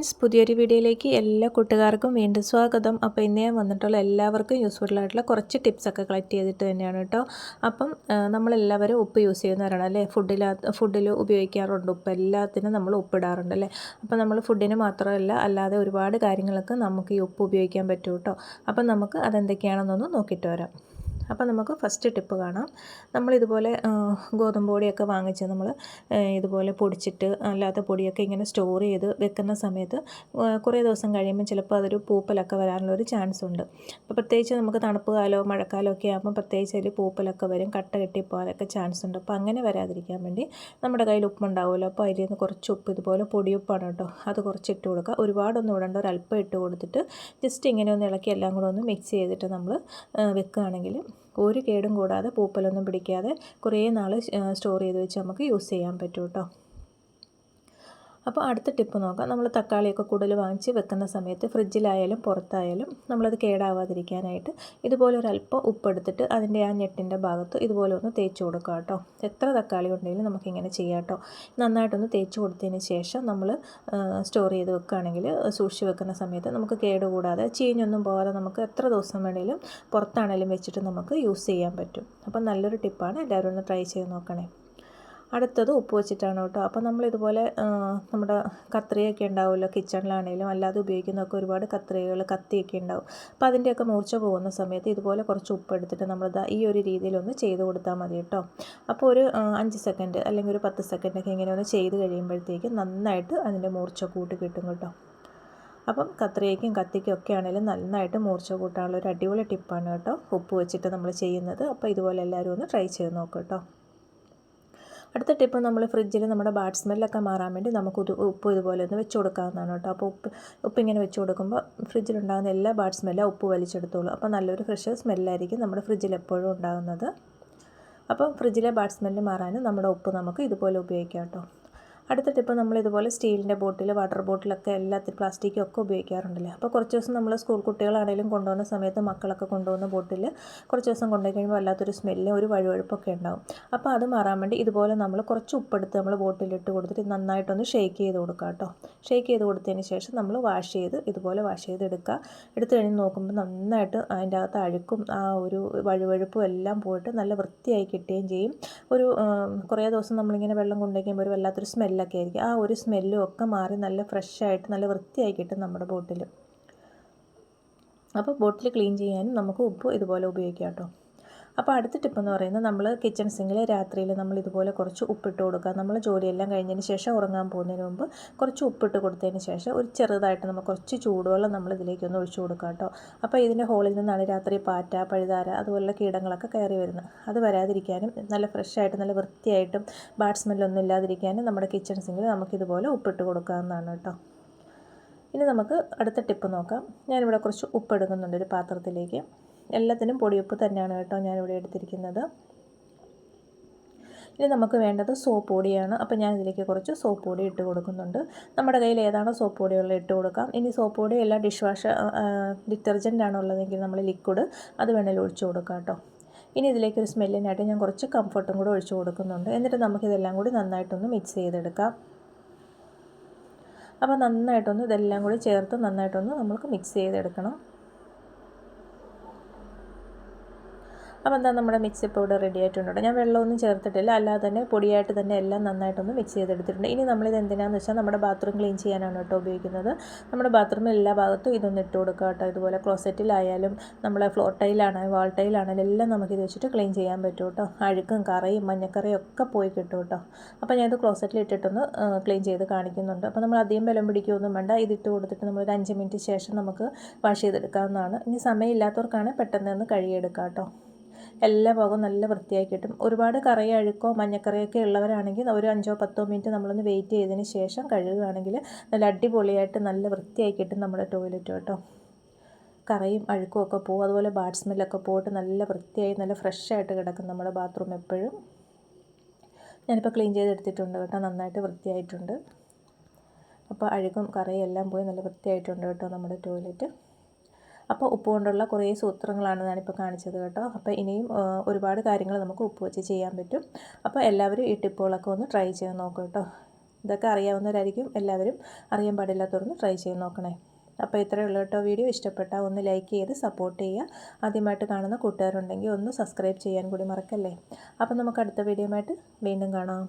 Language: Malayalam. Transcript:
ഫ്രണ്ട്സ് പുതിയൊരു വീഡിയോയിലേക്ക് എല്ലാ കൂട്ടുകാർക്കും വീണ്ടും സ്വാഗതം. അപ്പോൾ ഇന്ന് ഞാൻ വന്നിട്ടുള്ള എല്ലാവർക്കും യൂസ്ഫുൾ ആയിട്ടുള്ള കുറച്ച് ടിപ്സൊക്കെ കളക്ട് ചെയ്തിട്ട് തന്നെയാണ് കേട്ടോ. അപ്പം നമ്മളെല്ലാവരും ഉപ്പ് യൂസ് ചെയ്യുന്നവരാണ് അല്ലേ? ഫുഡിൽ ഫുഡിൽ ഉപയോഗിക്കാറുണ്ട് ഉപ്പ്. എല്ലാത്തിനും നമ്മൾ ഉപ്പിടാറുണ്ട് അല്ലേ? അപ്പോൾ നമ്മൾ ഫുഡിന് മാത്രമല്ല അല്ലാതെ ഒരുപാട് കാര്യങ്ങൾക്ക് നമുക്ക് ഈ ഉപ്പ് ഉപയോഗിക്കാൻ പറ്റും കേട്ടോ. അപ്പം നമുക്ക് അതെന്തൊക്കെയാണെന്നൊന്ന് നോക്കിയിട്ട് വരാം. അപ്പോൾ നമുക്ക് ഫസ്റ്റ് ടിപ്പ് കാണാം. നമ്മളിതുപോലെ ആ, ഗോതമ്പ് പൊടിയൊക്കെ വാങ്ങിച്ച് നമ്മൾ ഇതുപോലെ പൊടിച്ചിട്ട് അല്ലാത്ത പൊടിയൊക്കെ ഇങ്ങനെ സ്റ്റോർ ചെയ്ത് വെക്കുന്ന സമയത്ത് കുറേ ദിവസം കഴിയുമ്പോൾ ചിലപ്പോൾ അതൊരു പൂപ്പലൊക്കെ വരാനുള്ള ഒരു ചാൻസ് ഉണ്ട്. അപ്പോൾ പ്രത്യേകിച്ച് നമുക്ക് തണുപ്പ് കാലമോ മഴക്കാലമോ ഒക്കെ ആകുമ്പോൾ പ്രത്യേകിച്ച് അതിൽ പൂപ്പലൊക്കെ വരും കട്ട കെട്ടിപ്പോകാനൊക്കെ ചാൻസ് ഉണ്ട്. അപ്പോൾ അങ്ങനെ വരാതിരിക്കാൻ വേണ്ടി നമ്മുടെ കയ്യിൽ ഉപ്പുണ്ടാവുമല്ലോ അപ്പോൾ അതിൽ നിന്ന് കുറച്ച് ഉപ്പ് ഇതുപോലെ പൊടിയുപ്പാണ് കേട്ടോ. അത് കുറച്ച് ഇട്ട് കൊടുക്കുക. ഒരുപാടൊന്നും ഇടേണ്ട അല്പം ഇട്ട് കൊടുത്തിട്ട് ജസ്റ്റ് ഇങ്ങനെ ഒന്ന് ഇളക്കി എല്ലാം കൂടെ ഒന്ന് മിക്സ് ചെയ്തിട്ട് നമ്മൾ വെക്കുകയാണെങ്കിൽ ഒരു കേടും കൂടാതെ പൂപ്പലൊന്നും പിടിക്കാതെ കുറേ നാൾ സ്റ്റോർ ചെയ്ത് വെച്ച് നമുക്ക് യൂസ് ചെയ്യാൻ പറ്റും കേട്ടോ അപ്പോൾ അടുത്ത ടിപ്പ് നോക്കാം. നമ്മൾ തക്കാളിയൊക്കെ കൂടുതൽ വാങ്ങിച്ച് വെക്കുന്ന സമയത്ത് ഫ്രിഡ്ജിലായാലും പുറത്തായാലും നമ്മളത് കേടാവാതിരിക്കാനായിട്ട് ഇതുപോലെ ഒരല്പം ഉപ്പെടുത്തിട്ട് അതിന്റെ ആ ഞെട്ടിന്റെ ഭാഗത്ത് ഇതുപോലെ ഒന്ന് തേച്ച് കൊടുക്കുക കേട്ടോ. എത്ര തക്കാളി ഉണ്ടെങ്കിലും നമുക്കിങ്ങനെ ചെയ്യാം കേട്ടോ. നന്നായിട്ടൊന്ന് തേച്ച് കൊടുത്തതിന് ശേഷം നമ്മൾ സ്റ്റോർ ചെയ്ത് വെക്കുകയാണെങ്കിൽ സൂക്ഷിച്ച് വെക്കുന്ന സമയത്ത് നമുക്ക് കേടുകൂടാതെ ചീഞ്ഞൊന്നും പോകാതെ നമുക്ക് എത്ര ദിവസം വേണമെങ്കിലും പുറത്താണെങ്കിലും വെച്ചിട്ട് നമുക്ക് യൂസ് ചെയ്യാൻ പറ്റും. അപ്പം നല്ലൊരു ടിപ്പാണ്. എല്ലാവരും ഒന്ന് ട്രൈ ചെയ്ത് നോക്കണേ. അടുത്തത് ഉപ്പ് വെച്ചിട്ടാണ് കേട്ടോ. അപ്പോൾ നമ്മളിതുപോലെ നമ്മുടെ കത്രിയൊക്കെ ഉണ്ടാവുമല്ലോ കിച്ചണിലാണെങ്കിലും അല്ലാതെ ഉപയോഗിക്കുന്നതൊക്കെ ഒരുപാട് കത്രികകൾ കത്തിയൊക്കെ ഉണ്ടാവും. അപ്പോൾ അതിന്റെയൊക്കെ മൂർച്ച പോകുന്ന സമയത്ത് ഇതുപോലെ കുറച്ച് ഉപ്പ് എടുത്തിട്ട് നമ്മൾ ഈ ഒരു രീതിയിലൊന്ന് ചെയ്ത് കൊടുത്താൽ മതി കേട്ടോ. അപ്പോൾ ഒരു അഞ്ച് സെക്കൻഡ് അല്ലെങ്കിൽ ഒരു പത്ത് സെക്കൻഡൊക്കെ ഇങ്ങനെ ഒന്ന് ചെയ്ത് കഴിയുമ്പോഴത്തേക്കും നന്നായിട്ട് അതിന്റെ മൂർച്ച കൂട്ടി കിട്ടും കേട്ടോ. അപ്പം കത്രിയേക്കും കത്തിക്കും ഒക്കെ ആണെങ്കിലും നന്നായിട്ട് മൂർച്ച കൂട്ടാനുള്ള ഒരു അടിപൊളി ടിപ്പാണ് കേട്ടോ ഉപ്പ് വെച്ചിട്ട് നമ്മൾ ചെയ്യുന്നത്. അപ്പോൾ ഇതുപോലെ എല്ലാവരും ഒന്ന് ട്രൈ ചെയ്ത് നോക്കാം കേട്ടോ. അടുത്ത ടിപ്പ് നമ്മൾ ഫ്രിഡ്ജിൽ നമ്മുടെ ബാഡ് സ്മെല്ലൊക്കെ മാറാൻ വേണ്ടി നമുക്ക് ഉപ്പ് ഇതുപോലെ ഒന്ന് വെച്ച് കൊടുക്കാവുന്നതാണ് കേട്ടോ. അപ്പോൾ ഉപ്പ് ഉപ്പ് ഇങ്ങനെ വെച്ച് കൊടുക്കുമ്പോൾ ഫ്രിഡ്ജിലുണ്ടാകുന്ന എല്ലാ ബാഡ് സ്മെല്ലും ഉപ്പ് വലിച്ചെടുത്തോളൂ. അപ്പോൾ നല്ലൊരു ഫ്രഷ് സ്മെല്ലായിരിക്കും നമ്മുടെ ഫ്രിഡ്ജിൽ എപ്പോഴും ഉണ്ടാകുന്നത് അപ്പം ഫ്രിഡ്ജിലെ ബാഡ് സ്മെല്ല് മാറാനും നമ്മുടെ ഉപ്പ് നമുക്ക് ഇതുപോലെ ഉപയോഗിക്കാം കേട്ടോ. അടുത്ത ടിപ്പ് നമ്മൾ ഇതുപോലെ സ്റ്റീലിന്റെ ബോട്ടിൽ വാട്ടർ ബോട്ടിലൊക്കെ എല്ലാത്തിനും പ്ലാസ്റ്റിക്കും ഒക്കെ ഉപയോഗിക്കാറുണ്ടല്ലേ? അപ്പോൾ കുറച്ച് ദിവസം നമ്മൾ സ്കൂൾ കുട്ടികളാണെങ്കിലും കൊണ്ടുപോകുന്ന സമയത്ത് മക്കളൊക്കെ കൊണ്ടുപോകുന്ന ബോട്ടിൽ കുറച്ച് ദിവസം കൊണ്ടുപോയി വല്ലാത്തൊരു സ്മെല്ല് ഒരു വഴുവഴുപ്പൊക്കെ ഉണ്ടാവും. അപ്പോൾ അത് മാറാൻ വേണ്ടി ഇതുപോലെ നമ്മൾ കുറച്ച് ഉപ്പെടുത്ത് നമ്മൾ ബോട്ടിലിട്ട് കൊടുത്തിട്ട് നന്നായിട്ടൊന്ന് ഷേക്ക് ചെയ്ത് കൊടുക്കുക കേട്ടോ. ഷേക്ക് ചെയ്ത് കൊടുത്തതിന് ശേഷം നമ്മൾ വാഷ് ചെയ്ത് ഇതുപോലെ വാഷ് ചെയ്ത് എടുക്കുക. എടുത്തു കഴിഞ്ഞ് നോക്കുമ്പോൾ നന്നായിട്ട് അതിന്റെ അകത്ത് അഴുക്കും ആ ഒരു വഴുവഴുപ്പും എല്ലാം പോയിട്ട് നല്ല വൃത്തിയായി കിട്ടുകയും ചെയ്യും. ഒരു കുറേ ദിവസം നമ്മളിങ്ങനെ വെള്ളം കൊണ്ടുവയ്ക്കുമ്പോൾ ഒരു വല്ലാത്തൊരു സ്മെല്ലൊക്കെ ആയിരിക്കും. ആ ഒരു സ്മെല്ലും ഒക്കെ മാറി നല്ല ഫ്രഷായിട്ട് നല്ല വൃത്തിയായി കിട്ടും നമ്മുടെ ബോട്ടിൽ അപ്പോൾ ബോട്ടിൽ ക്ലീൻ ചെയ്യാനും നമുക്ക് ഉപ്പ് ഇതുപോലെ ഉപയോഗിക്കാം കേട്ടോ. അപ്പോൾ അടുത്ത ടിപ്പ് എന്ന് പറയുന്നത് നമ്മൾ കിച്ചൺ സിങ്കിൽ രാത്രിയിൽ നമ്മൾ ഇതുപോലെ കുറച്ച് ഉപ്പിട്ട് കൊടുക്കുക. നമ്മൾ ജോലിയെല്ലാം കഴിഞ്ഞതിന് ശേഷം ഉറങ്ങാൻ പോകുന്നതിന് മുമ്പ് കുറച്ച് ഉപ്പിട്ട് കൊടുത്തതിന് ശേഷം ഒരു ചെറുതായിട്ട് നമ്മൾ കുറച്ച് ചൂടുവെള്ളം നമ്മൾ ഇതിലേക്ക് ഒന്ന് ഒഴിച്ചു കൊടുക്കുക കേട്ടോ. അപ്പോൾ ഇതിന്റെ ഹോളിൽ നിന്നാണ് രാത്രി പാറ്റ പഴുതാര അതുപോലുള്ള കീടങ്ങളൊക്കെ കയറി വരുന്നത്. അത് വരാതിരിക്കാനും നല്ല ഫ്രഷായിട്ട് നല്ല വൃത്തിയായിട്ടും ബാഡ് സ്മെല്ലൊന്നും ഇല്ലാതിരിക്കാനും നമ്മുടെ കിച്ചൺ സിങ്കിൽ നമുക്കിതുപോലെ ഉപ്പിട്ട് കൊടുക്കാവുന്നതാണ് കേട്ടോ. ഇനി നമുക്ക് അടുത്ത ടിപ്പ് നോക്കാം. ഞാനിവിടെ കുറച്ച് ഉപ്പ് എടുക്കുന്നുണ്ട് ഒരു പാത്രത്തിലേക്ക്. എല്ലാത്തിനും പൊടിയുപ്പ് തന്നെയാണ് കേട്ടോ ഞാനിവിടെ എടുത്തിരിക്കുന്നത്. ഇനി നമുക്ക് വേണ്ടത് സോപ്പ് പൊടിയാണ്. അപ്പോൾ ഞാൻ ഇതിലേക്ക് കുറച്ച് സോപ്പ് പൊടി ഇട്ട് കൊടുക്കുന്നുണ്ട്. നമ്മുടെ കയ്യിൽ ഏതാണോ സോപ്പ് പൊടിയുള്ള ഇട്ട് കൊടുക്കാം. ഇനി സോപ്പ് പൊടി എല്ലാ ഡിഷ് വാഷ് ഡിറ്റർജന്റ് ആണുള്ളതെങ്കിൽ നമ്മൾ ലിക്വിഡ് അത് വേണമെങ്കിൽ ഒഴിച്ചു കൊടുക്കാം കേട്ടോ. ഇനി ഇതിലേക്ക് ഒരു സ്മെല്ലിനായിട്ട് ഞാൻ കുറച്ച് കംഫർട്ടും കൂടെ ഒഴിച്ചു കൊടുക്കുന്നുണ്ട്. എന്നിട്ട് നമുക്കിതെല്ലാം കൂടി നന്നായിട്ടൊന്ന് മിക്സ് ചെയ്തെടുക്കാം. അപ്പോൾ നന്നായിട്ടൊന്ന് ഇതെല്ലാം കൂടി ചേർത്ത് നന്നായിട്ടൊന്ന് നമുക്ക് മിക്സ് ചെയ്തെടുക്കണം. അപ്പോൾ എന്താ നമ്മുടെ മിക്സി പൗഡർ റെഡി ആയിട്ടുണ്ട്. ഞാൻ വെള്ളമൊന്നും ചേർത്തിട്ടില്ല. അല്ലാതെ തന്നെ പൊടിയായിട്ട് തന്നെ എല്ലാം നന്നായിട്ടൊന്ന് മിക്സ് ചെയ്തെടുത്തിട്ടുണ്ട്. ഇനി നമ്മളിത് എന്തിനാന്ന് വെച്ചാൽ നമ്മുടെ ബാത്റൂം ക്ലീൻ ചെയ്യാനാണ് കേട്ടോ ഉപയോഗിക്കുന്നത്. നമ്മുടെ ബാത്റൂമിൽ എല്ലാ ഭാഗത്തും ഇതൊന്ന് ഇട്ട് കൊടുക്കുക കേട്ടോ. ഇതുപോലെ ക്ലോസറ്റിലായാലും നമ്മളെ ഫ്ലോർ ടൈലാണെങ്കിലും വാൾ ടൈലാണെങ്കിലും എല്ലാം നമുക്കിത് വെച്ചിട്ട് ക്ലീൻ ചെയ്യാൻ പറ്റും കേട്ടോ. അഴുക്കും കറയും മഞ്ഞക്കറയും ഒക്കെ പോയി കിട്ടും കേട്ടോ. അപ്പോൾ ഞാനിത് ക്ലോസറ്റിൽ ഇട്ടിട്ടൊന്ന് ക്ലീൻ ചെയ്ത് കാണിക്കുന്നുണ്ട്. അപ്പോൾ നമ്മൾ അധികം ബലം പിടിക്കുകയൊന്നും വേണ്ട. ഇതിട്ട് കൊടുത്തിട്ട് നമ്മൾ ഒരു അഞ്ച് മിനിറ്റ് ശേഷം നമുക്ക് വാഷ് ചെയ്തെടുക്കാവുന്നതാണ്. ഇനി സമയമില്ലാത്തവർക്കാണ് പെട്ടെന്ന് ഒന്ന് കഴുകിയെടുക്കാം കേട്ടോ. എല്ലാ ഭാഗവും നല്ല വൃത്തിയായി കിട്ടും ഒരുപാട് കറയോ അഴുക്കോ മഞ്ഞക്കറിയൊക്കെ ഉള്ളവരാണെങ്കിൽ ഒരു അഞ്ചോ പത്തോ മിനിറ്റ് നമ്മളൊന്ന് വെയിറ്റ് ചെയ്തതിന് ശേഷം കഴുകുകയാണെങ്കിൽ നല്ല അടിപൊളിയായിട്ട് നല്ല വൃത്തിയായി കിട്ടും നമ്മുടെ ടോയ്ലറ്റ് കേട്ടോ. കറയും അഴുക്കും ഒക്കെ പോകും അതുപോലെ ബാഡ് സ്മെല്ലൊക്കെ പോയിട്ട് നല്ല വൃത്തിയായി നല്ല ഫ്രഷായിട്ട് കിടക്കും നമ്മുടെ ബാത്റൂം എപ്പോഴും. ഞാനിപ്പോൾ ക്ലീൻ ചെയ്തെടുത്തിട്ടുണ്ട് കേട്ടോ. നന്നായിട്ട് വൃത്തിയായിട്ടുണ്ട്. അപ്പോൾ അഴുക്കും കറയും എല്ലാം പോയി നല്ല വൃത്തിയായിട്ടുണ്ട് കേട്ടോ നമ്മുടെ ടോയ്ലറ്റ്. അപ്പോൾ ഉപ്പ് കൊണ്ടുള്ള കുറേ സൂത്രങ്ങളാണ് ഞാനിപ്പോൾ കാണിച്ചത് കേട്ടോ. അപ്പോൾ ഇനിയും ഒരുപാട് കാര്യങ്ങൾ നമുക്ക് ഉപ്പ് വെച്ച് ചെയ്യാൻ പറ്റും. അപ്പോൾ എല്ലാവരും ഈ ടിപ്പുകളൊക്കെ ഒന്ന് ട്രൈ ചെയ്ത് നോക്കും കേട്ടോ. ഇതൊക്കെ അറിയാവുന്നവരായിരിക്കും. എല്ലാവരും അറിയാൻ പാടില്ലാത്തവരൊന്ന് ട്രൈ ചെയ്ത് നോക്കണേ. അപ്പോൾ ഇത്രയേ ഉള്ളൂ കേട്ടോ വീഡിയോ. ഇഷ്ടപ്പെട്ടാൽ ഒന്ന് ലൈക്ക് ചെയ്ത് സപ്പോർട്ട് ചെയ്യുക. ആദ്യമായിട്ട് കാണുന്ന കൂട്ടുകാരുണ്ടെങ്കിൽ ഒന്ന് സബ്സ്ക്രൈബ് ചെയ്യാൻ കൂടി മറക്കല്ലേ? അപ്പോൾ നമുക്ക് അടുത്ത വീഡിയോ വീണ്ടും കാണാം.